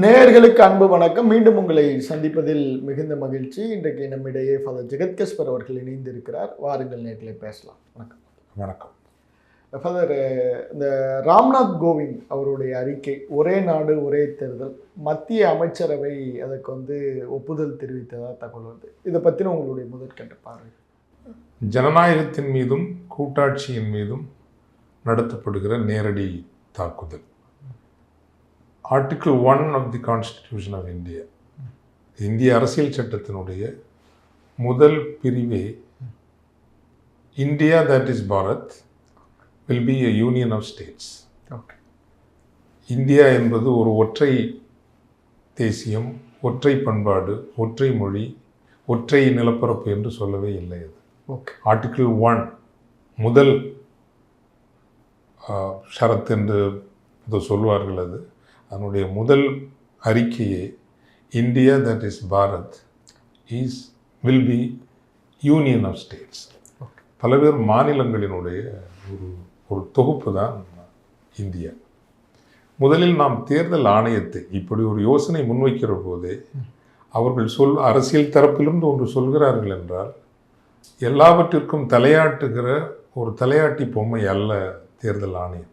நேயர்களுக்கு அன்பு வணக்கம். மீண்டும் உங்களை சந்திப்பதில் மிகுந்த மகிழ்ச்சி. இன்றைக்கு நம்மிடையே ஃபாதர் ஜெகத்கஸ்பர் அவர்கள் இணைந்திருக்கிறார். வாருங்கள் நேர்களை பேசலாம். வணக்கம். வணக்கம். ஃபாதர் இந்த ராம்நாத் கோவிந்த் அவருடைய அறிக்கை ஒரே நாடு ஒரே தேர்தல் மத்திய அமைச்சரவை அதுக்கு வந்து ஒப்புதல் தெரிவித்ததா தகவல் வருது இதை பற்றின உங்களுடைய முதற்கண்ட பார்வை. ஜனநாயகத்தின் மீதும் கூட்டாட்சியின் மீதும் நடத்தப்படுகிற நேரடி தாக்குதல். Article one of the constitution of India இந்திய அரசியல் சட்டத்தினுடைய முதல் பிரிவே India that is Bharat will be a union of states okay India என்பது ஒரு ஒற்றை தேசியம் ஒற்றை பண்பாடு ஒற்றை மொழி ஒற்றை நிலப்பரப்பு என்று சொல்லவே இல்லை அது. ஓகே ஆர்டிகிள் ஒன் முதல் ஷரத் என்று சொல்வார்கள் அது. அதனுடைய முதல் அறிக்கையே India that is Bharat is will be union of states பல பேர் மாநிலங்களினுடைய ஒரு ஒரு தொகுப்பு தான் இந்தியா. முதலில் நாம் தேர்தல் ஆணையத்தை இப்படி ஒரு யோசனை முன்வைக்கிற போதே அவர்கள் சொல் அரசியல் தரப்பிலிருந்து ஒன்று சொல்கிறார்கள் என்றால் எல்லாவற்றிற்கும் தலையாட்டுகிற ஒரு தலையாட்டி பொம்மை அல்ல தேர்தல் ஆணையம்.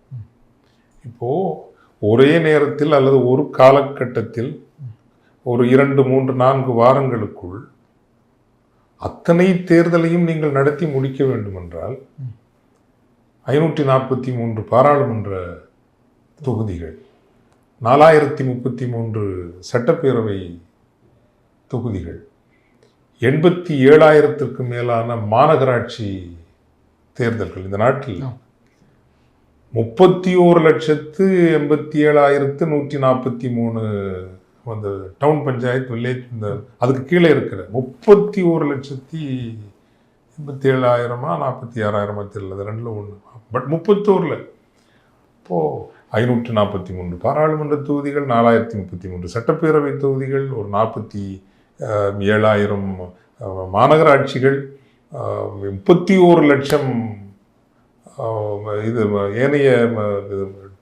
இப்போது ஒரே நேரத்தில் அல்லது ஒரு காலகட்டத்தில் ஒரு இரண்டு மூன்று நான்கு வாரங்களுக்குள் அத்தனை தேர்தலையும் நீங்கள் நடத்தி முடிக்க வேண்டுமென்றால் ஐநூற்றி நாற்பத்தி மூன்று பாராளுமன்ற தொகுதிகள் நாலாயிரத்தி முப்பத்தி மூன்று சட்டப்பேரவை தொகுதிகள் எண்பத்தி ஏழாயிரத்திற்கு மேலான மாநகராட்சி தேர்தல்கள். இந்த நாட்டில் முப்பத்தி ஓரு லட்சத்து எண்பத்தி ஏழாயிரத்து நூற்றி நாற்பத்தி மூணு அந்த டவுன் பஞ்சாயத்து வில்லேஜ் இந்த அதுக்கு கீழே இருக்கிற முப்பத்தி ஓரு லட்சத்தி எண்பத்தி ஏழாயிரமா நாற்பத்தி ஆறாயிரமா தெரியல அது ரெண்டில் ஒன்று பட் முப்பத்தோரில். இப்போது ஐநூற்று நாற்பத்தி மூன்று. பாராளுமன்ற தொகுதிகள் நாலாயிரத்தி முப்பத்தி மூன்று. சட்டப்பேரவை தொகுதிகள் ஒரு நாற்பத்தி ஏழாயிரம். மாநகராட்சிகள் முப்பத்தி ஓரு லட்சம் இது ஏனைய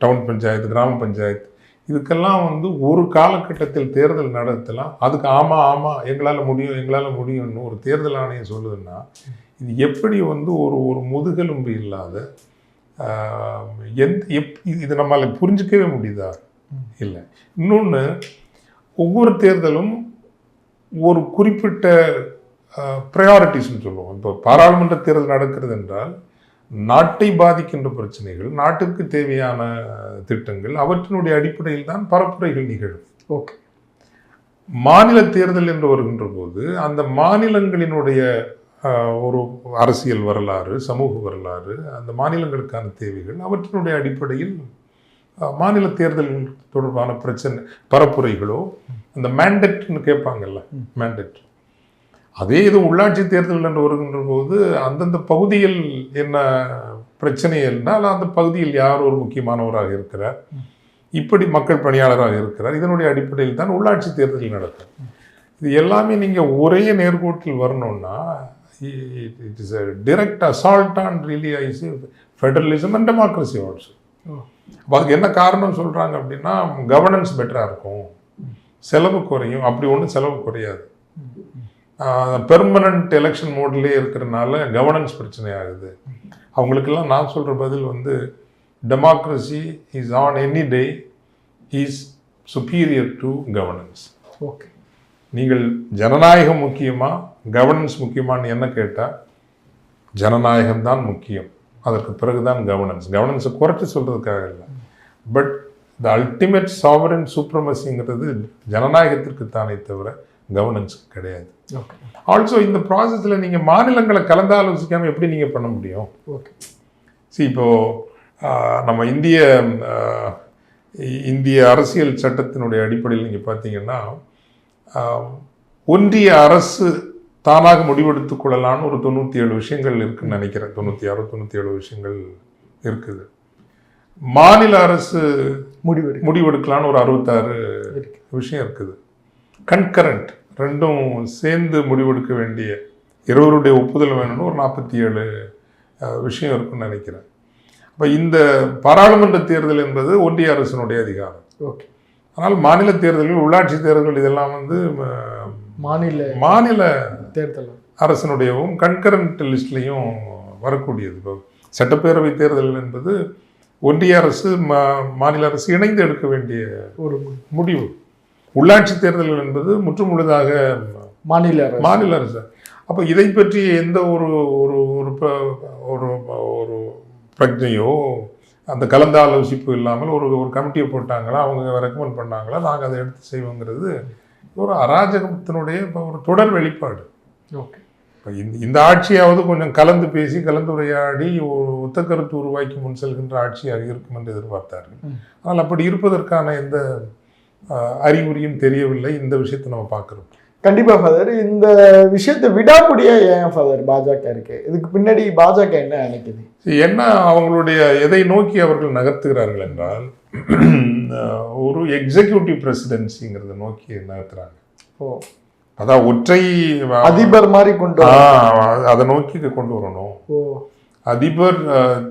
டவுன் பஞ்சாயத்து கிராம பஞ்சாயத்து இதுக்கெல்லாம் வந்து ஒரு காலகட்டத்தில் தேர்தல் நடத்தலாம். அதுக்கு ஆமாம் ஆமாம் எங்களால் முடியும் எங்களால் முடியும்னு ஒரு தேர்தல் ஆணையம் சொல்லுதுன்னா இது எப்படி வந்து ஒரு ஒரு முதுகெலும்பு இல்லாத எந்த எப் இது நம்மளால் புரிஞ்சிக்கவே முடியுதா? இல்லை. இன்னொன்று ஒவ்வொரு தேர்தலும் ஒரு குறிப்பிட்ட ப்ரையாரிட்டிஸ்ன்னு சொல்லுவோம். இப்போ பாராளுமன்ற தேர்தல் நடக்கிறது என்றால் நாட்டை பாதிக்கின்ற பிரச்சனைகள் நாட்டுக்கு தேவையான திட்டங்கள் அவற்றினுடைய அடிப்படையில் தான் பரப்புரைகள் நிகழும். ஓகே. மாநில தேர்தல் என்று வருகின்ற போது அந்த மாநிலங்களினுடைய ஒரு அரசியல் வரலாறு சமூக வரலாறு அந்த மாநிலங்களுக்கான தேவைகள் அவற்றினுடைய அடிப்படையில் மாநில தேர்தல் தொடர்பான பிரச்சனை பரப்புரைகளோ அந்த மேண்டட்னு கேட்பாங்கல்ல மேண்டட் அதே இது உள்ளாட்சி தேர்தல் என்று வருகின்ற போது அந்தந்த பகுதியில் என்ன பிரச்சனை என்றால் அந்த பகுதியில் யார் ஒரு முக்கியமானவராக இருக்கிறார்? இப்படி மக்கள் பணியாளராக இருக்கிறார். இதனுடைய அடிப்படையில் தான் உள்ளாட்சி தேர்தல் நடக்கும். இது எல்லாமே நீங்கள் ஒரே நேர்கோட்டில் வரணும்னா it is a direct assault on really I say federalism and democracy also. அப்ப அதுக்கு என்ன காரணம் சொல்கிறாங்க அப்படின்னா கவர்னன்ஸ் பெட்டராக இருக்கும். செலவு குறையும். அப்படி ஒன்றும் செலவு குறையாது. பெர்மனண்ட் எலெக்ஷன் மோட்லேயே இருக்கிறனால கவர்னன்ஸ் பிரச்சனை ஆகுது அவங்களுக்கெல்லாம் நான் சொல்கிற பதில் வந்து democracy is on any day is superior to governance okay நீங்கள் ஜனநாயகம் முக்கியமா கவர்னன்ஸ் முக்கியமான்னு என்ன கேட்டால் ஜனநாயகம் தான் முக்கியம். அதற்கு பிறகுதான் கவர்னன்ஸ் கவர்னன்ஸை குறைச்சி சொல்கிறதுக்காக இல்லை. பட் த அல்டிமேட் சாவரன் சூப்ரமசிங்கிறது ஜனநாயகத்திற்கு தானே தவிர கவர்னன்ஸுக்கு கிடையாது. ஓகே ஆல்சோ இந்த ப்ராசஸில் நீங்கள் மாநிலங்களை கலந்து ஆலோசிக்காமல் எப்படி நீங்கள் பண்ண முடியும்? ஓகே see இப்போ ஆஹ், நம்ம இந்திய இந்திய அரசியல் சட்டத்தினுடைய அடிப்படையில் நீங்கள் பார்த்தீங்கன்னா ஒன்றிய அரசு தானாக முடிவெடுத்துக் கொள்ளலாம்னு ஒரு தொண்ணூற்றி ஏழு விஷயங்கள் இருக்குன்னு நினைக்கிறேன். தொண்ணூற்றி ஆறு தொண்ணூற்றி ஏழு விஷயங்கள் இருக்குது. மாநில அரசு முடிவெடு முடிவெடுக்கலான்னு ஒரு அறுபத்தாறு. விஷயம் இருக்குது. கன்கரண்ட் ரெண்டும் சேர்ந்து முடிவெடுக்க வேண்டிய இருவருடைய ஒப்புதல் வேணும்னு ஒரு நாற்பத்தி ஏழு விஷயம் இருக்குன்னு நினைக்கிறேன். அப்போ இந்த பாராளுமன்ற தேர்தல் என்பது ஒன்றிய அரசினுடைய அதிகாரம். ஓகே. ஆனால் மாநில தேர்தல்கள் உள்ளாட்சி தேர்தல்கள் இதெல்லாம் வந்து மாநில மாநில தேர்தல். அரசனுடையவும் கண்கரண்ட் லிஸ்ட்லையும் வரக்கூடியது. இப்போ சட்டப்பேரவை தேர்தல் என்பது ஒன்றிய அரசு மா- மாநில அரசு இணைந்து எடுக்க வேண்டிய ஒரு முடிவு. உள்ளாட்சி தேர்தல்கள் என்பது முற்றுமுழுதாக மாநில அரசு. மாநில அரசு. அப்போ இதை பற்றி எந்த ஒரு ஒரு ஒரு ஒரு ஒரு பிரஜையோ அந்த கலந்து ஆலோசிப்பு இல்லாமல் ஒரு ஒரு கமிட்டியை போட்டாங்களா அவங்க ரெக்கமெண்ட் பண்ணாங்களா நாங்கள் அதை எடுத்து செய்வோங்கிறது ஒரு அராஜகத்தினுடைய இப்ப ஒரு தொடர் வெளிப்பாடு. ஓகே. இப்ப இந்த இந்த ஆட்சியாவது கொஞ்சம் கலந்து பேசி கலந்துரையாடி ஒரு ஒத்த கருத்து உருவாக்கி முன் செல்கின்ற ஆட்சியாக இருக்கும் என்று எதிர்பார்த்தார்கள். ஆனால் அப்படி இருப்பதற்கான எந்த அறிகுறியும் தெரியவில்லை. இந்த விஷயத்தை நம்ம பார்க்குறோம். கண்டிப்பா ஃபாதர் இந்த விஷயத்தை விடாப்பிடியா ஏன் ஃபாதர் பாஜக இருக்கு? இதுக்கு பின்னாடி பாஜக என்ன நினைக்குது? என்ன அவங்களுடைய எதை நோக்கி அவர்கள் நகர்த்துகிறார்கள் என்றால் ஒரு எக்ஸிக்யூட்டிவ் பிரசிடென்சிங்கிறத நோக்கி நகர்த்துறாங்க. ஓ. அதான் ஒற்றை அதிபர் மாதிரி கொண்டு அதை நோக்கி கொண்டு வரணும். ஓ. அதிபர்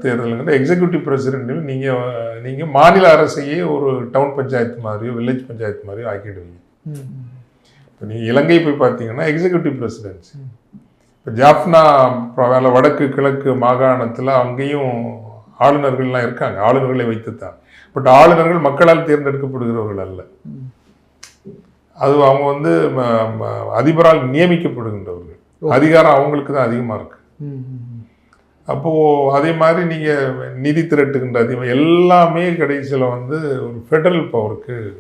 தேர்தலுங்கிற எக்ஸிக்யூட்டிவ் பிரசிடென்ட் நீங்கள் நீங்கள் மாநில அரசையே ஒரு டவுன் பஞ்சாயத்து மாதிரியோ வில்லேஜ் பஞ்சாயத்து மாதிரியோ ஆக்கிடுவீங்க. இப்போ நீங்கள் இலங்கை போய் பார்த்தீங்கன்னா எக்ஸிக்யூட்டிவ் பிரசிடென்சி இப்போ ஜாஃப்னா வேலை வடக்கு கிழக்கு மாகாணத்தில் அங்கேயும் ஆளுநர்கள்லாம் இருக்காங்க. ஆளுநர்களை வைத்துத்தான். பட் ஆளுநர்கள் மக்களால் தேர்ந்தெடுக்கப்படுகிறவர்கள் அல்ல. அது அவங்க வந்து அதிபரால் நியமிக்கப்படுகின்றவர்கள். அதிகாரம் அவங்களுக்கு தான் அதிகமாக இருக்கு. ம், ம், ம். அப்போது அதே மாதிரி நீங்கள் நிதி திரட்டுகின்ற அதிகம் எல்லாமே கடைசியில் வந்து ஒரு ஃபெடரல் பவருக்கு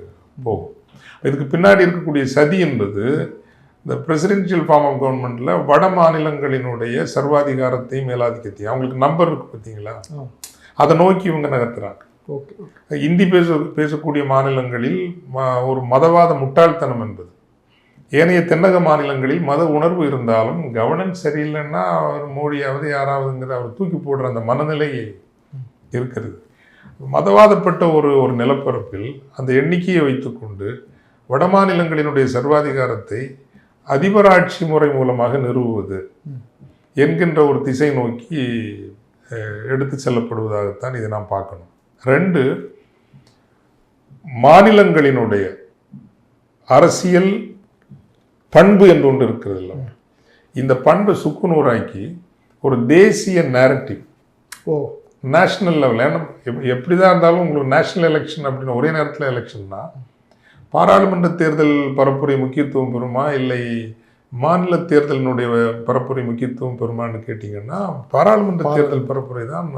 போகும். இதுக்கு பின்னாடி இருக்கக்கூடிய சதி என்பது இந்த பிரசிடென்ஷியல் ஃபார்ம் ஆஃப் கவர்மெண்ட்டில் வட மாநிலங்களினுடைய சர்வாதிகாரத்தையும் மேலாதிக்கத்தையும் அவங்களுக்கு நம்பர் இருக்கு பார்த்தீங்களா. அதை நோக்கி இவங்க நகர்த்துறாங்க. ஓகே இந்தி பேச பேசக்கூடிய மாநிலங்களில் ம- ஒரு மதவாத முட்டாள்தனம் என்பது. ஏனைய தென்னக மாநிலங்களில் மத உணர்வு இருந்தாலும் கவர்னன்ஸ் சரியில்லைன்னா அவர் மோடியாவது யாராவதுங்கிற அவர் தூக்கி போடுற அந்த மனநிலை இருக்கிறது. மதவாதப்பட்ட ஒரு ஒரு நிலப்பரப்பில் அந்த எண்ணிக்கையை வைத்துக்கொண்டு வட மாநிலங்களினுடைய சர்வாதிகாரத்தை அதிபராட்சி முறை மூலமாக நிறுவுவது என்கின்ற ஒரு திசை நோக்கி எடுத்து செல்லப்படுவதாகத்தான் இதை நாம் பார்க்கணும். ரெண்டு மாநிலங்களினுடைய அரசியல் பண்பு என்று ஒன்று இருக்கிறது இல்ல இந்த பண்பை சுக்குநூறாக்கி ஒரு தேசிய நேரட்டிவ் ஓ. நேஷனல் லெவல் ஏன்னா எப்- எப்படிதான் இருந்தாலும் உங்களுக்கு நேஷனல் எலெக்ஷன் அப்படின்னு ஒரே நேரத்தில் எலெக்ஷன்னா பாராளுமன்ற தேர்தல் பரப்புரை முக்கியத்துவம் பெறுமா இல்லை மாநில தேர்தலினுடைய பரப்புரை முக்கியத்துவம் பெறுமான்னு கேட்டிங்கன்னா பாராளுமன்ற தேர்தல் பரப்புரை தான்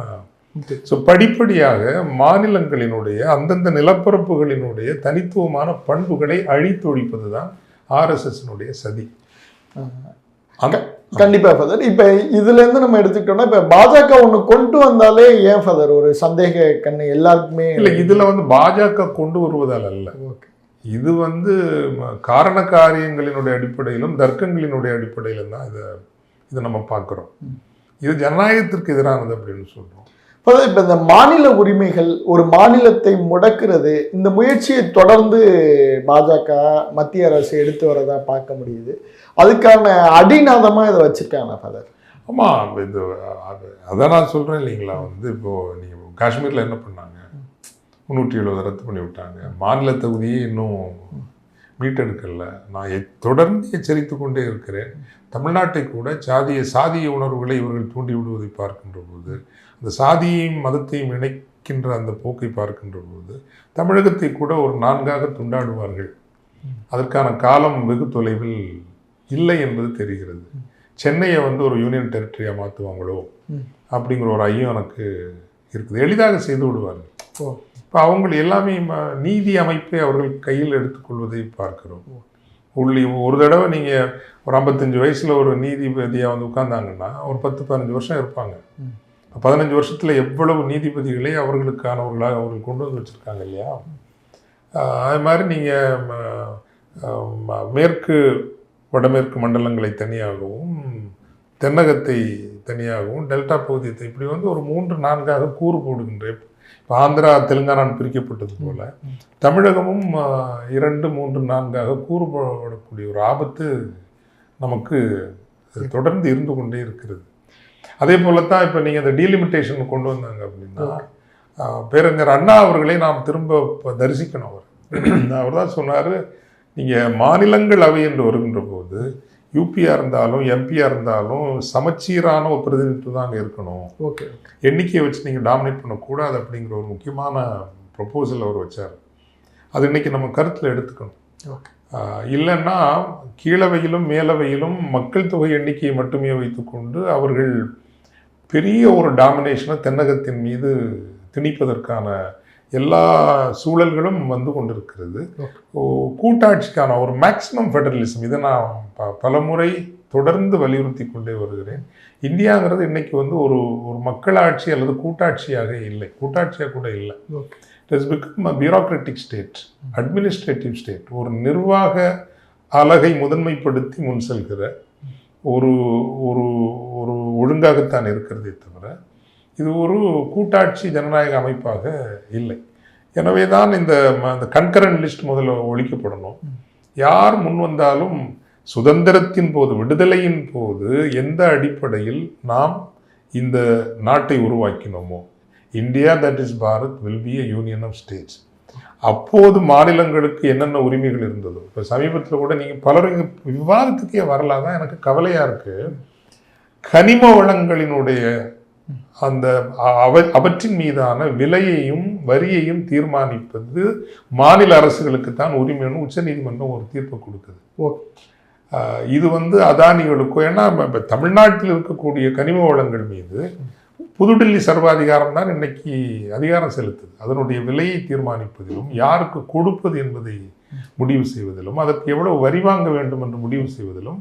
ஸோ படிப்படியாக மாநிலங்களினுடைய அந்தந்த நிலப்பரப்புகளினுடைய தனித்துவமான பண்புகளை அழித்தொழிப்பது தான் ஆர்எஸ்எஸ்னுடைய சதி. அந்த கண்டிப்பா ஃபாதர் இப்ப இதுல இருந்து நம்ம எடுத்துக்கிட்டோம்னா இப்ப பாஜக ஒண்ணு கொண்டு வந்தாலே ஏன் ஃபாதர் ஒரு சந்தேக கண்ணு எல்லாருக்குமே இல்லை இதில் வந்து பாஜக கொண்டு வருவதால் அல்ல. ஓகே. இது வந்து காரண காரியங்களினுடைய அடிப்படையிலும் தர்க்கங்களினுடைய அடிப்படையிலும் தான் இதை இதை நம்ம பார்க்குறோம். இது ஜனநாயகத்திற்கு எதிரானது அப்படின்னு சொல்கிறோம் ஃபாதர் இப்போ இந்த மாநில உரிமைகள் ஒரு மாநிலத்தை முடக்கிறது இந்த முயற்சியை தொடர்ந்து பாஜக மத்திய அரசு எடுத்து வரதா பார்க்க முடியுது. அதுக்கான அடிநாதமாக இதை வச்சுருக்காங்க ஃபாதர் ஆமாம் இது அது- அதான் நான் சொல்கிறேன் இல்லைங்களா? வந்து இப்போது நீங்கள் காஷ்மீரில் என்ன பண்ணாங்க? முந்நூற்றி எழுபது ரத்து பண்ணி விட்டாங்க மாநில தகுதியே இன்னும் மீட்டெடுக்கல. நான் தொடர்ந்து எச்சரித்து கொண்டே இருக்கிறேன். தமிழ்நாட்டை கூட சாதிய சாதிய உணர்வுகளை இவர்கள் தூண்டி விடுவதை பார்க்கின்ற போது அந்த சாதியையும் மதத்தையும் இணைக்கின்ற அந்த போக்கை பார்க்கின்ற போது தமிழகத்தை கூட ஒரு நான்காக துண்டாடுவார்கள். அதற்கான காலம் வெகு தொலைவில் இல்லை என்பது தெரிகிறது. சென்னையை வந்து ஒரு யூனியன் டெரிட்டரியாக மாற்றுவாங்களோ. அப்படிங்கிற ஒரு ஐயம் எனக்கு இருக்குது. எளிதாக செய்து விடுவார்கள். ஓ. இப்போ அவங்க எல்லாமே நீதி அமைப்பை அவர்கள் கையில் எடுத்துக்கொள்வதை பார்க்கிறோம். உள்ளி ஒரு தடவை நீங்கள் ஒரு ஐம்பத்தஞ்சு வயசில் ஒரு நீதிபதியாக வந்து உட்கார்ந்தாங்கன்னா ஒரு பத்து பதினஞ்சு வருஷம் இருப்பாங்க. பதினஞ்சு வருஷத்தில் எவ்வளவு நீதிபதிகளை அவர்களுக்கானவர்களாக அவர்கள் கொண்டு வந்து வச்சுருக்காங்க இல்லையா? அது மாதிரி நீங்கள் மேற்கு வடமேற்கு மண்டலங்களை தனியாகவும் தென்னகத்தை தனியாகவும் டெல்டா பகுதியத்தை இப்படி வந்து ஒரு மூன்று நான்காக கூறு போடுகின்ற இப்போ ஆந்திரா தெலுங்கானான்னு பிரிக்கப்பட்டது போல தமிழகமும் இரண்டு மூன்று நான்காக கூறுபடக்கூடிய ஒரு ஆபத்து நமக்கு தொடர்ந்து இருந்து கொண்டே இருக்கிறது. அதே போலத்தான் இப்போ நீங்கள் அந்த டீலிமிட்டேஷன் கொண்டு வந்தாங்க அப்படின்னா பேரறிஞர் அண்ணா அவர்களை நாம் திரும்ப தரிசிக்கணும் அவர். அவர் தான் சொன்னார் நீங்கள் அவை என்று வருகின்ற போது யூபியாக இருந்தாலும் எம்பியாக இருந்தாலும் சமச்சீரான ஒரு பிரதிநிதித்துவம் தான் அங்கே இருக்கணும். ஓகே எண்ணிக்கையை வச்சு நீங்கள் டாமினேட் பண்ணக்கூடாது அப்படிங்கிற ஒரு முக்கியமான ப்ரொப்போசல் அவர் வச்சார். அது இன்னைக்கு நம்ம கருத்தில் எடுத்துக்கணும். ஓகே. இல்லைன்னா கீழவையிலும் மேலவையிலும் மக்கள் தொகை எண்ணிக்கையை மட்டுமே வைத்துக்கொண்டு அவர்கள் பெரிய ஒரு டாமினேஷனை தென்னகத்தின் மீது திணிப்பதற்கான எல்லா சூழல்களும் வந்து கொண்டிருக்கிறது. கூட்டாட்சிக்கான ஒரு மேக்சிமம் ஃபெடரலிசம் இதை நான் ப பலமுறை தொடர்ந்து வலியுறுத்தி கொண்டே வருகிறேன். இந்தியாங்கிறது இன்னைக்கு வந்து ஒரு ஒரு மக்களாட்சி அல்லது கூட்டாட்சியாக இல்லை. கூட்டாட்சியாக கூட இல்லை. It is become a bureaucratic state administrative state ஒரு நிர்வாக அலகை முதன்மைப்படுத்தி முன் செல்கிற ஒரு ஒரு ஒரு ஒழுங்காகத்தான் இருக்கிறதே தவிர இது ஒரு கூட்டாட்சி ஜனநாயக அமைப்பாக இல்லை. எனவே தான் இந்த ம- இந்த லிஸ்ட் முதல்ல ஒழிக்கப்படணும். யார் முன் வந்தாலும் சுதந்திரத்தின் போது விடுதலையின் போது எந்த அடிப்படையில் நாம் இந்த நாட்டை உருவாக்கினோமோ India that is Bharat will be a union of states அப்போது மாநிலங்களுக்கு என்னென்ன உரிமைகள் இருந்ததோ இப்போ சமீபத்தில் கூட நீங்கள் பலரும் விவாதத்துக்கே வரலாம் தான் எனக்கு கவலையாக இருக்குது கனிம வளங்களினுடைய அந்த அவ அவற்றின் மீதான விலையையும் வரியையும் தீர்மானிப்பது மாநில அரசுகளுக்கு தான் உரிமைன்னு உச்சநீதிமன்றம் ஒரு தீர்ப்பு ஆஹ் இது வந்து அதானிகளுக்கோ ஏன்னா இப்ப- தமிழ்நாட்டில் இருக்கக்கூடிய கனிம வளங்கள் மீது புதுடில்லி சர்வாதிகாரம் தான் இன்னைக்கு அதிகாரம் செலுத்துது. அதனுடைய விலையை தீர்மானிப்பதிலும் யாருக்கு கொடுப்பது என்பதை முடிவு செய்வதிலும் அதற்கு எவ்வளவு வரி வாங்க வேண்டும் என்று முடிவு செய்வதிலும்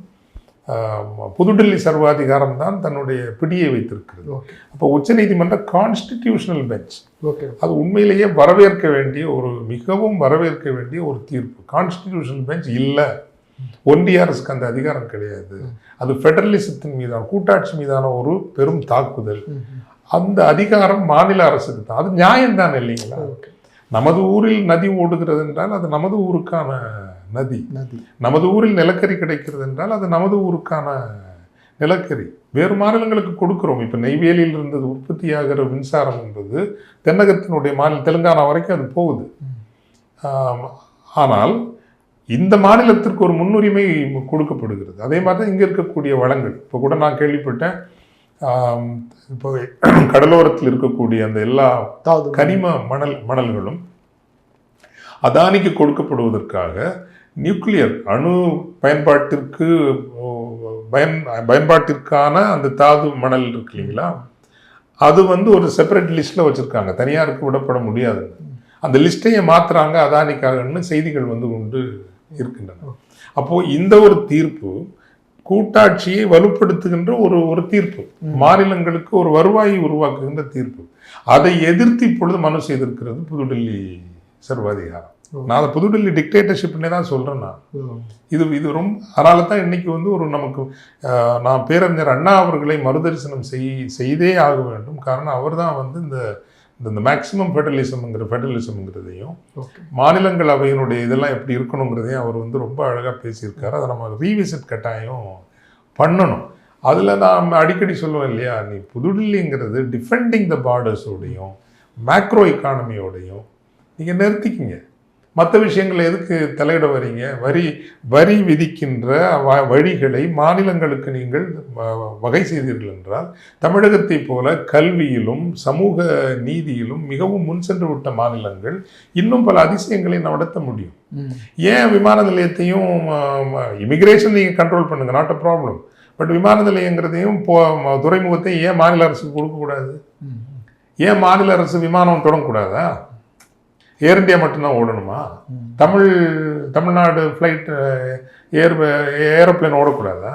புதுடில்லி சர்வாதிகாரம் தான் தன்னுடைய பிடியை வைத்திருக்கிறது. அப்போ உச்சநீதிமன்ற கான்ஸ்டிடியூஷனல் பெஞ்ச் ஓகே. அது உண்மையிலேயே வரவேற்க வேண்டிய ஒரு மிகவும் வரவேற்க வேண்டிய ஒரு தீர்ப்பு. கான்ஸ்டிடியூஷனல் பெஞ்ச் இல்லை. ஒன்றிய அரசுக்கு அந்த அதிகாரம் கிடையாது. அது ஃபெடரலிசத்தின் மீதான கூட்டாட்சி மீதான ஒரு பெரும் தாக்குதல். அந்த அதிகாரம் மாநில அரசுக்கு தான். அது நியாயம்தான் இல்லைங்களா? ஓகே. நமது ஊரில் நதி ஓடுகிறது என்றால் அது நமது ஊருக்கான நதி. நதி. நமது ஊரில் நிலக்கரி கிடைக்கிறது என்றால் அது நமது ஊருக்கான நிலக்கரி. வேறு மாநிலங்களுக்கு கொடுக்கிறோம். இப்போ நெய்வேலியில் இருந்தது உற்பத்தியாகிற மின்சாரம் என்பது தென்னகத்தினுடைய மாநில தெலுங்கானா வரைக்கும் அது போகுது. ஆனால் இந்த மாநிலத்திற்கு ஒரு முன்னுரிமை கொடுக்கப்படுகிறது. அதே மாதிரி தான் இங்கே இருக்கக்கூடிய வளங்கள். இப்போ கூட நான் கேள்விப்பட்டேன். இப்போ கடலோரத்தில் இருக்கக்கூடிய அந்த எல்லா கனிம மணல் மணல்களும் அதானிக்கு கொடுக்கப்படுவதற்காக நியூக்ளியர் அணு பயன்பாட்டிற்கு பயன் பயன்பாட்டிற்கான அந்த தாது மணல் இருக்கு இல்லைங்களா? அது வந்து ஒரு செப்பரேட் லிஸ்ட்டில் வச்சுருக்காங்க. தனியாருக்கு விடப்பட முடியாது. அந்த லிஸ்ட்டையே மாத்துறாங்க. அதானிக்காகன்னு செய்திகள் வந்து கொண்டு இருக்கின்றன. அப்போது இந்த ஒரு தீர்ப்பு கூட்டாட்சியை வலுப்படுத்துகின்ற ஒரு ஒரு தீர்ப்பு. மாநிலங்களுக்கு ஒரு வருவாயை உருவாக்குகின்ற தீர்ப்பு. அதை எதிர்த்து இப்பொழுது மனு செய்திருக்கிறது புதுடெல்லி சர்வாதிகாரம். நான் புதுடெல்லி டிக்டேட்டர்ஷிப்னே தான் சொல்கிறேன் நான். இது இது ரொம்ப அதனால தான் இன்னைக்கு வந்து ஒரு நமக்கு நான் பேரறிஞர் அண்ணா அவர்களை மறுதரிசனம் செய் செய்தே ஆக வேண்டும். காரணம் அவர் தான் வந்து இந்த இந்த- இந்த மேக்சிமம் ஃபெடரலிசம்ங்கிற ஃபெடரலிசம்ங்கிறதையும் ஓகே. மாநிலங்களவையினுடைய இதெல்லாம் எப்படி இருக்கணுங்கிறதையும் அவர் வந்து ரொம்ப அழகாக பேசியிருக்காரு. அதை நம்ம ரீவிசிட் கட்டாயம் பண்ணணும். அதில் நான் அடிக்கடி சொல்லுவேன் இல்லையா நீ புதுடில்லிங்கிறது டிஃபெண்டிங் த பார்டர்ஸோடையும் மேக்ரோ எக்கானமியோடையும் நீங்கள் நிறுத்திக்கிங்க. மற்ற விஷயங்களை எதுக்கு தலையிட வரீங்க வரி வரி விதிக்கின்ற வ- வழிகளை மாநிலங்களுக்கு நீங்கள் வகை செய்தீர்கள் என்றால் தமிழகத்தை போல கல்வியிலும் சமூக நீதியிலும் மிகவும் முன் சென்று விட்ட மாநிலங்கள் இன்னும் பல அதிசயங்களை நடத்த முடியும். ஏன் விமான நிலையத்தையும் இமிகிரேஷன் நீங்கள் கண்ட்ரோல் பண்ணுங்க நாட் அ ப்ராப்ளம் பட் விமான நிலையங்கிறதையும் போ துறைமுகத்தையும் ஏன் மாநில அரசுக்கு கொடுக்கக்கூடாது? ஏன் மாநில அரசு விமானம் தொடங்கக்கூடாதா? ஏர் இந்தியா மட்டும்தான் ஓடணுமா. Tamil Tamil Nadu flight air aeroplane ஓடக்கூடாதா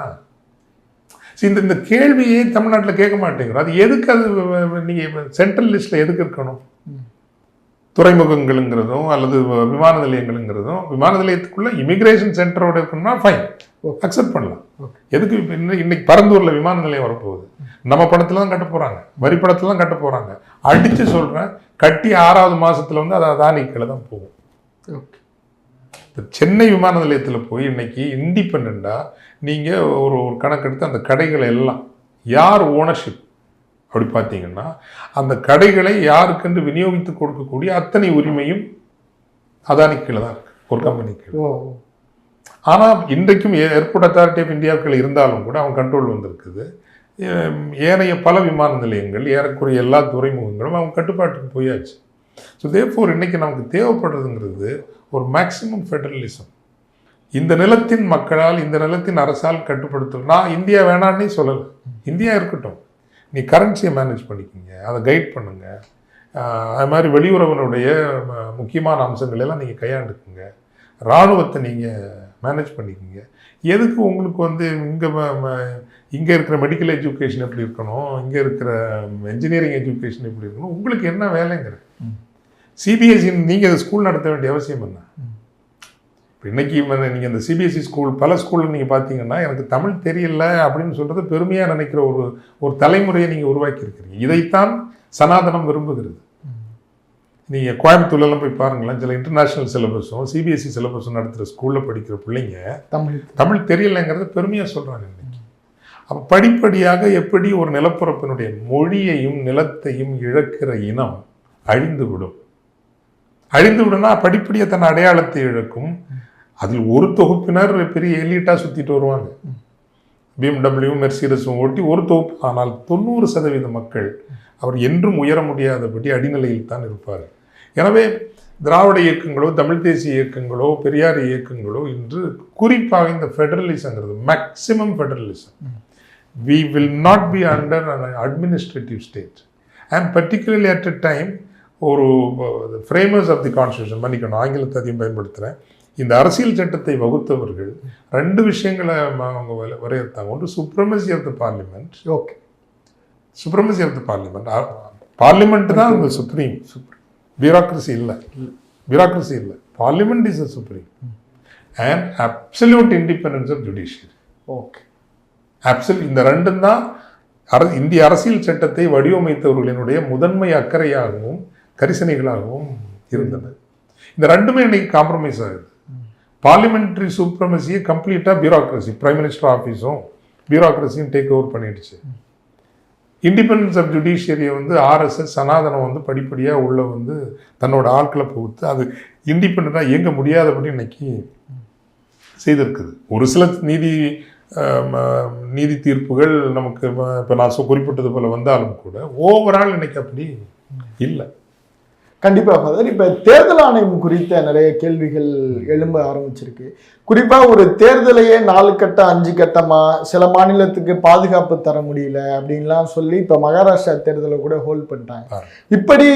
சரி, இந்த இந்த கேள்வியே தமிழ்நாட்டில் கேட்க மாட்டேங்கிறோம் அது எதுக்கு அது நீங்கள் சென்ட்ரல் லிஸ்ட்டில் எதுக்கு இருக்கணும். துறைமுகங்களுங்கிறதும் அல்லது விமான நிலையங்களுங்கிறதும் விமான நிலையத்துக்குள்ள இமிகிரேஷன் சென்டரோட இருக்கணும்னா ஃபைன். அக்செப்ட் பண்ணலாம். எதுக்கு இன்னைக்கு பரந்தூர்ல விமான நிலையம் வரப்போகுது நம்ம பணத்துல தான் கட்ட போறாங்க வரி பணத்துல தான் கட்ட போறாங்க அடிச்சு சொல்றேன் கட்டி ஆறாவது மாசத்துல வந்து அது அதானிக்கில தான் போகும். ஓகே. இப்போ சென்னை விமான நிலையத்தில் போய் இன்னைக்கு இண்டிபெண்ட்டாக நீங்கள் ஒரு ஒரு கணக்கெடுத்து அந்த கடைகளை எல்லாம் யார் ஓனர்ஷிப் அப்படி பார்த்தீங்கன்னா அந்த கடைகளை யாருக்கென்று விநியோகித்து கொடுக்கக்கூடிய அத்தனை உரிமையும் அதானி கீழே தான் இருக்கு ஒரு கம்பெனி கீழே ஆனால் இன்றைக்கும் ஏர்போர்ட் அத்தாரிட்டி ஆஃப் இந்தியாவுக்குள்ள இருந்தாலும் கூட அவன் கண்ட்ரோல் வந்திருக்குது. ஏனைய பல விமான நிலையங்கள் ஏறக்குறைய எல்லா துறைமுகங்களும் அவங்க கட்டுப்பாட்டுக்கு போயாச்சு. ஸோ தேர்ஃபோர் இன்னைக்கு நமக்கு தேவைப்படுறதுங்கிறது ஒரு மேக்சிமம் ஃபெடரலிசம் இந்த நிலத்தின் மக்களால் இந்த நிலத்தின் அரசால் கட்டுப்படுத்தணும் நான் இந்தியா வேணான்னே சொல்லலை. இந்தியா இருக்கட்டும். நீ கரன்சியை மேனேஜ் பண்ணிக்கோங்க அதை கைட் பண்ணுங்க. அது மாதிரி வெளியுறவனுடைய முக்கியமான அம்சங்களெல்லாம் நீங்கள் கையாண்டுக்குங்க. இராணுவத்தை நீங்கள் மேனேஜ் பண்ணிக்கோங்க. எதுக்கு உங்களுக்கு வந்து இங்கே இங்கே இருக்கிற மெடிக்கல் எஜுகேஷன் எப்படி இருக்கணும்? இங்கே இருக்கிற என்ஜினியரிங் எஜுகேஷன் எப்படி இருக்கணும்? உங்களுக்கு என்ன வேலைங்கிற சிபிஎஸ்சி நீங்கள் ஸ்கூல் நடத்த வேண்டிய அவசியம் என்ன? இப்போ இன்னைக்கு நீங்கள் இந்த சிபிஎஸ்சி ஸ்கூல் பல ஸ்கூலில் நீங்கள் பார்த்தீங்கன்னா எனக்கு தமிழ் தெரியல அப்படின்னு சொல்கிறது பெருமையாக நினைக்கிற ஒரு ஒரு தலைமுறையை நீங்கள் உருவாக்கியிருக்கிறீங்க. இதைத்தான் சனாதனம் விரும்புகிறது. நீங்கள் கோயம்புத்தூர்லாம் போய் பாருங்களேன் சில இன்டர்நேஷ்னல் சிலபஸும் சிபிஎஸ்சி சிலபஸும் நடத்துகிற ஸ்கூலில் படிக்கிற பிள்ளைங்க தமிழ் தமிழ் தெரியலைங்கிறத பெருமையாக சொல்கிறாங்க அப்போ படிப்படியாக எப்படி ஒரு நிலப்பரப்பினுடைய மொழியையும் நிலத்தையும் இழக்கிற இனம் அழிந்துவிடும். அழிந்துவிடும்னா படிப்படியாக தன் அடையாளத்தை இழக்கும். அதில் ஒரு தொகுப்பினர் பெரிய எலீட்டாக சுற்றிட்டு வருவாங்க. பிஎம்டபிள்யூ மெர்சிடஸும் ஓட்டி ஒரு தொகுப்பு ஆனால் தொண்ணூறு சதவீத மக்கள் அவர் என்றும் உயர முடியாதபடி அடிநிலையில் தான் இருப்பார். எனவே திராவிட இயக்கங்களோ தமிழ் தேசிய இயக்கங்களோ பெரியார் இயக்கங்களோ இன்று குறிப்பாக இந்த ஃபெடரலிசங்கிறது maximum federalism we will not be under an administrative state. And particularly at a time ஒரு ஃப்ரேமர்ஸ் ஆஃப் தி கான்ஸ்டியூஷன் மன்னிக்கணும் ஆங்கிலத்தை அதிகம் பயன்படுத்துகிறேன் இந்த அரசியல் சட்டத்தை வகுத்தவர்கள் ரெண்டு விஷயங்களை அவங்க வர- வரையறுத்தாங்க. ஒன்று supremacy of the parliament okay supremacy of the parliament parliament தான் அந்த சுப்ரீம் பியூராக்ரஸி இல்லை. பியூராக்ரஸி இல்லை. Parliament is a supreme and absolute independence of judiciary okay ஆப்சல் இந்த ரெண்டும் தான் அர இந்திய அரசியல் சட்டத்தை வடிவமைத்தவர்களினுடைய முதன்மை அக்கறையாகவும் கரிசனைகளாகவும் இருந்தது. இந்த ரெண்டுமே இன்னைக்கு காம்ப்ரமைஸ் ஆகுது. பார்லிமெண்ட்ரி சூப்ரமசியை கம்ப்ளீட்டாக பியூராக்ரஸி பிரைம் மினிஸ்டர் ஆஃபீஸும் பியூராக்ரஸியும் டேக் ஓவர் பண்ணிடுச்சு. இண்டிபெண்டன்ஸ் ஆஃப் ஜுடிஷியரியை வந்து ஆர்எஸ்எஸ் சனாதனம் வந்து படிப்படியாக உள்ள வந்து தன்னோட ஆட்களை புகுத்து அது இண்டிபெண்ட்டாக இயங்க முடியாதபடி இன்னைக்கு செய்திருக்குது. ஒரு சில நீதி நீதி தீர்ப்புகள் நமக்கு இப்போ நான் குறிப்பிட்டது போல் வந்தாலும் கூட ஓவரால் இன்னைக்கு அப்படி இல்லை. கண்டிப்பா ஃபாதர் இப்ப தேர்தல் ஆணையம் குறித்த நிறைய கேள்விகள் எழும்ப ஆரம்பிச்சிருக்கு. குறிப்பா ஒரு தேர்தலையே நாலு கட்ட அஞ்சு கட்டமா சில மாநிலத்துக்கு பாதுகாப்பு தர முடியல அப்படின்லாம் சொல்லி இப்ப மகாராஷ்டிரா தேர்தலை கூட ஹோல்ட் பண்ணிட்டாங்க. இப்படி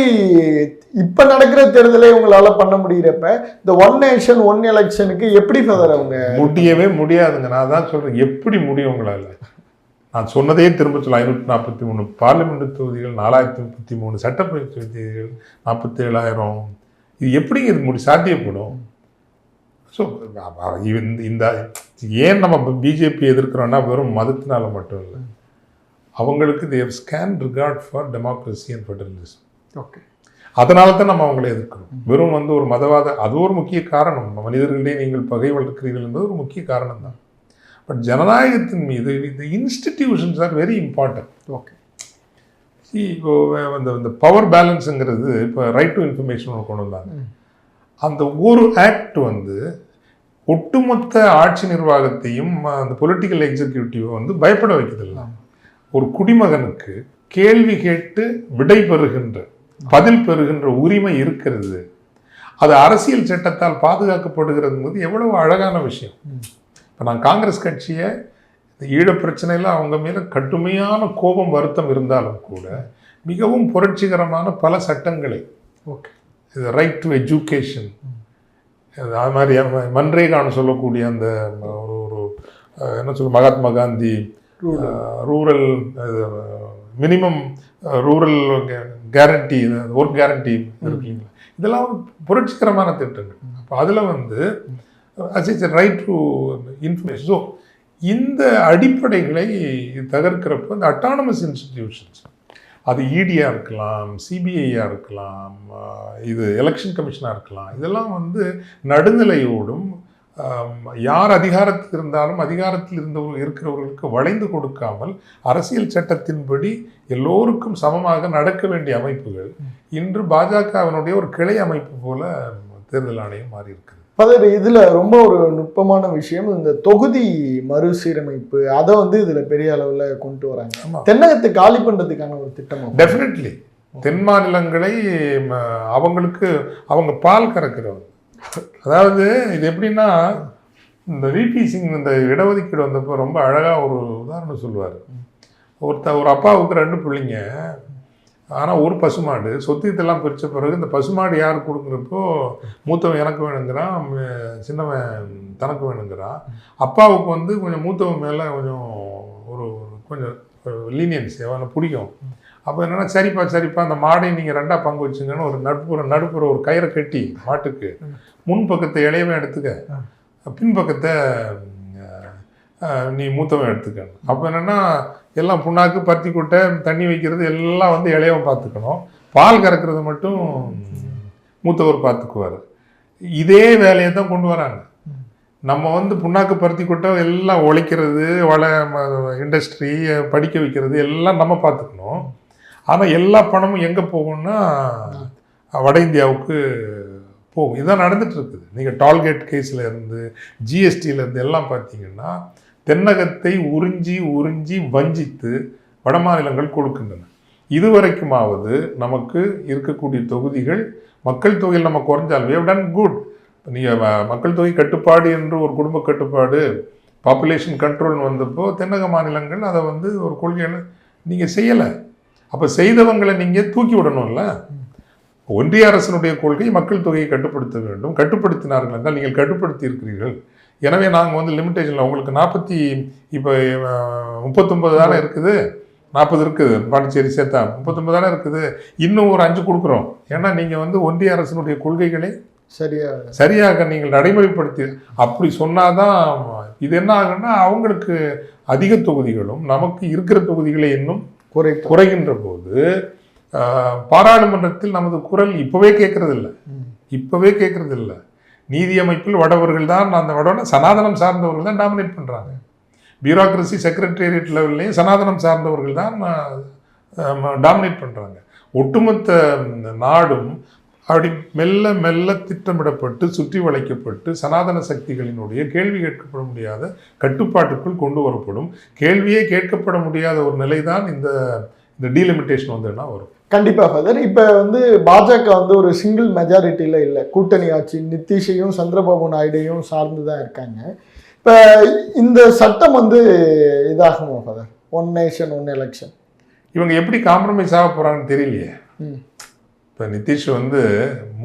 இப்ப நடக்கிற தேர்தலை உங்களால பண்ண முடியறப்ப இந்த ஒன் நேஷன் ஒன் எலெக்ஷனுக்கு எப்படி ஃபாதர் அவங்க முடியவே முடியாதுங்க. நான் தான் சொல்றேன். எப்படி முடியும் உங்களால? நான் சொன்னதே திரும்ப சொல்ல ஐநூற்றி நாற்பத்தி மூணு பார்லிமெண்ட் தொகுதிகள் நாலாயிரத்தி முப்பத்தி மூணு சட்டப்பேரவை தொகுதிகள் நாற்பத்தி ஏழாயிரம் இது எப்படிங்க இது முடி சாத்தியப்படும்? ஸோ இந்த ஏன் நம்ம பிஜேபி எதிர்க்கிறோம்னா வெறும் மதத்தினால மட்டும் இல்லை. அவங்களுக்கு they've scant regard for democracy and federalism okay அதனால தான் நம்ம அவங்களை எதிர்க்கிறோம். வெறும் வந்து ஒரு மதவாத அது ஒரு முக்கிய காரணம். மனிதர்களிடையே நீங்கள் பகை வளர்க்கிறீர்கள் என்பது ஒரு முக்கிய காரணம் தான் பட் ஜனநாயகத்தின் மீது இந்த institutions are very important okay இப்போ அந்த இந்த பவர் பேலன்ஸுங்கிறது இப்போ ரைட் டு இன்ஃபர்மேஷன் ஒன்று கொண்டு வந்தாங்க. அந்த ஒரு ஆக்ட் வந்து ஒட்டுமொத்த ஆட்சி நிர்வாகத்தையும் அந்த பொலிட்டிக்கல் எக்ஸிக்யூட்டிவ் வந்து பயப்பட வைக்கிறதில்ல ஒரு குடிமகனுக்கு கேள்வி கேட்டு விடை பெறுகின்ற பதில் பெறுகின்ற உரிமை இருக்கிறது. அது அரசியல் சட்டத்தால் பாதுகாக்கப்படுகிறதுங்கிறது எவ்வளவு அழகான விஷயம். இப்போ நான் காங்கிரஸ் கட்சியை இந்த ஈழப் பிரச்சனையில் அவங்க மேலே கடுமையான கோபம் வருத்தம் இருந்தாலும் கூட மிகவும் புரட்சிகரமான பல சட்டங்களை ஓகே. இது ரைட் டு எஜுகேஷன் அது மாதிரி மன்ரேகான்னு சொல்லக்கூடிய அந்த ஒரு ஒரு என்ன சொல்ல Mahatma Gandhi rural minimum rural guarantee work guarantee இருக்கீங்களா இதெல்லாம் புரட்சிகரமான திட்டங்கள். அப்போ அதில் வந்து as is right to information so இந்த அடிப்படைகளை தகர்க்கிறப்ப இந்த அட்டானமஸ் இன்ஸ்டிடியூஷன்ஸ் அது இடியாக இருக்கலாம் சிபிஐயாக இருக்கலாம் இது எலெக்ஷன் கமிஷனாக இருக்கலாம் இதெல்லாம் வந்து நடுநிலையோடும் யார் அதிகாரத்தில் இருந்தாலும் அதிகாரத்தில் இருந்தவர்கள் இருக்கிறவர்களுக்கு வளைந்து கொடுக்காமல் அரசியல் சட்டத்தின்படி எல்லோருக்கும் சமமாக நடக்க வேண்டிய அமைப்புகள் இன்று பாஜகவினுடைய ஒரு கிளை அமைப்பு போல தேர்தல் ஆணையம் மாறி இருக்கிறது பதவி இதுல ரொம்ப ஒரு நுட்பமான விஷயம் இந்த தொகுதி மறுசீரமைப்பு அதை வந்து இதுல பெரிய அளவுல கொண்டு வராங்க. தென்னகத்தை காலி பண்றதுக்கான ஒரு திட்டம்? டெஃபினெட்லி தென் மாநிலங்களை அவங்களுக்கு அவங்க பால் கறக்கிறவங்க. அதாவது இது எப்படின்னா இந்த விபி சிங் இந்த இடஒதுக்கீடு வந்தப்போ ரொம்ப அழகாக ஒரு உதாரணம் சொல்லுவார். ஒருத்த ஒரு அப்பாவுக்கு ரெண்டு பிள்ளைங்க. ஆனால் ஒரு பசுமாடு சொத்தியத்தெல்லாம் பிரித்த பிறகு இந்த பசுமாடு யார் கொடுக்குறப்போ மூத்தவன் எனக்கு வேணுங்கிறான் சின்னவன் தனக்கு வேணுங்கிறான் அப்பாவுக்கு வந்து கொஞ்சம் மூத்தவன் மேலே கொஞ்சம் ஒரு கொஞ்சம் லீனியன்ஸ் அவனை பிடிக்கும். அப்போ என்னென்னா சரிப்பா சரிப்பா அந்த மாடை நீங்கள் ரெண்டாக பங்கு வச்சுங்கன்னு ஒரு நடுப்புற நடுப்புற ஒரு கயிறை கட்டி மாட்டுக்கு முன் பக்கத்தை இளையவன் எடுத்துக்க பின்பக்கத்தை நீ மூத்தவன் எடுத்துக்கணும் அப்போ என்னென்னா எல்லாம் புண்ணாக்கு பருத்தி கொட்டை தண்ணி வைக்கிறது எல்லாம் வந்து இளையவன் பார்த்துக்கணும். பால் கறக்கிறது மட்டும் மூத்தவர் பார்த்துக்குவார். இதே வேலையை தான் கொண்டு வராங்க. நம்ம வந்து புண்ணாக்கு பருத்தி கொட்டை எல்லாம் உழைக்கிறது வள இண்டஸ்ட்ரி படிக்க வைக்கிறது எல்லாம் நம்ம பார்த்துக்கணும். ஆனால் எல்லா பணமும் எங்கே போகும்னா வட இந்தியாவுக்கு போகும். இதான் நடந்துட்டு இருக்குது. நீங்கள் டால்கேட் கேஸில் இருந்து ஜிஎஸ்டியிலேருந்து எல்லாம் பார்த்தீங்கன்னா தென்னகத்தை உறிஞ்சி உறிஞ்சி வஞ்சித்து வட மாநிலங்கள் கொடுக்கின்றன. இதுவரைக்குமாவது நமக்கு இருக்கக்கூடிய தொகுதிகள் மக்கள் தொகையில் நம்ம குறைஞ்சால் we டன் குட் நீங்கள் மக்கள் தொகை கட்டுப்பாடு என்று ஒரு குடும்ப கட்டுப்பாடு பாப்புலேஷன் கண்ட்ரோல்னு வந்தப்போ தென்னக மாநிலங்கள் அதை வந்து ஒரு கொள்கையில் நீங்கள் செய்யலை. அப்போ செய்தவங்களை நீங்கள் தூக்கி விடணும்ல. ஒன்றிய அரசினுடைய கொள்கை மக்கள் தொகையை கட்டுப்படுத்த வேண்டும். கட்டுப்படுத்தினார்கள் என்றால் நீங்கள் கட்டுப்படுத்தி இருக்கிறீர்கள் எனவே நாங்கள் வந்து லிமிட்டேஷனில் உங்களுக்கு நாற்பத்தி இப்போ முப்பத்தொம்பது தானே இருக்குது? நாற்பது இருக்குது பாண்டிச்சேரி சேர்த்தா. முப்பத்தொம்பது தானே இருக்குது? இன்னும் ஒரு அஞ்சு கொடுக்குறோம். ஏன்னா நீங்கள் வந்து ஒன்றிய அரசினுடைய கொள்கைகளை சரியா. சரியாக நீங்கள் நடைமுறைப்படுத்தி அப்படி சொன்னாதான் இது என்ன ஆகுன்னா அவங்களுக்கு அதிக தொகுதிகளும் நமக்கு இருக்கிற தொகுதிகளை இன்னும் குறைப்பு குறைகின்ற போது பாராளுமன்றத்தில் நமது குரல் இப்பவே கேட்கறது இல்ல ம். இப்பவே கேட்கறது இல்ல நீதி அமைப்பில் வடவர்கள் தான் அந்த வடவன சனாதனம் சார்ந்தவர்கள் தான் டாமினேட் பண்ணுறாங்க பியூரோக்ரசி செக்ரட்டேரியட் லெவல்லையும் சனாதனம் சார்ந்தவர்கள் தான் டாமினேட் பண்ணுறாங்க ஒட்டுமொத்த நாடும் அப்படி மெல்ல மெல்ல திட்டமிடப்பட்டு சுற்றி வளைக்கப்பட்டு சனாதன சக்திகளினுடைய கேள்வி கேட்கப்பட முடியாத கட்டுப்பாட்டுக்குள் கொண்டு வரப்படும். கேள்வியே கேட்கப்பட முடியாத ஒரு நிலைதான் இந்த இந்த டீலிமிட்டேஷன் வந்ததுன்னா வரும்? கண்டிப்பா ஃபாதர் இப்ப வந்து பாஜக வந்து ஒரு சிங்கிள் மெஜாரிட்டியில இல்ல. கூட்டணி ஆட்சி நிதிஷையும் சந்திரபாபு நாயுடையும் சார்ந்து தான் இருக்காங்க. இப்ப இந்த சட்டம் வந்து இதாகுமா father one nation one election இவங்க எப்படி காம்ப்ரமைஸ் ஆக போறாங்கன்னு தெரியலையே. இப்போ நிதிஷ் வந்து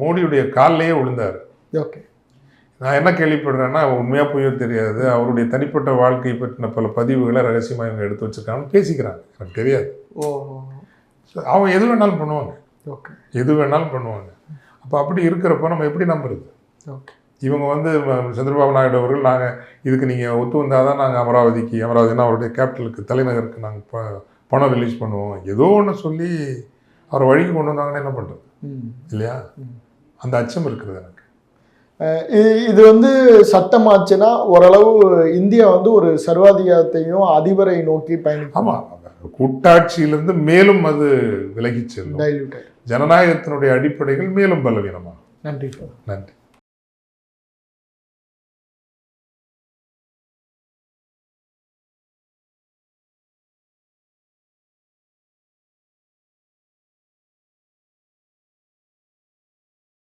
மோடியுடைய காலிலேயே விழுந்தார். ஓகே நான் என்ன கேள்விப்படுறேன்னா உண்மையா பொய்யோ தெரியாது. அவருடைய தனிப்பட்ட வாழ்க்கை பற்றின பல பதிவுகளை ரகசியமாக இவங்க எடுத்து வச்சிருக்காங்கன்னு பேசிக்கிறாங்க. எனக்கு தெரியாது. ஓ. அவங்க எது வேணாலும் பண்ணுவாங்க. ஓகே. எது வேணாலும் பண்ணுவாங்க. அப்போ அப்படி இருக்கிறப்ப நம்ம எப்படி நம்புறது? ஓகே. இவங்க வந்து சந்திரபாபு நாயுடு அவர்கள் நாங்கள் இதுக்கு நீங்கள் ஒத்து வந்தால் தான் நாங்கள் அமராவதிக்கு அமராவதினா அவருடைய கேபிட்டலுக்கு தலைநகருக்கு நாங்கள் ப பணம் ரிலீஸ் பண்ணுவோம். ஏதோ ஒன்று சொல்லி அவர் வழிக்கு கொண்டு வந்தாங்கன்னா என்ன பண்ணுறது இல்லையா. அந்த அச்சம் இருக்குது எனக்கு. இது வந்து சட்டமாச்சுன்னா ஓரளவு இந்தியா வந்து ஒரு சர்வாதிகாரத்தையும் அதிபரை நோக்கி பயணிக்கும். ஆமாம் கூட்டாட்சியிலிருந்து மேலும் அது விலகிச் செல்லும். ஜனநாயகத்தினுடைய அடிப்படைகள் மேலும் பலவீனமாகும். நன்றி. நன்றி.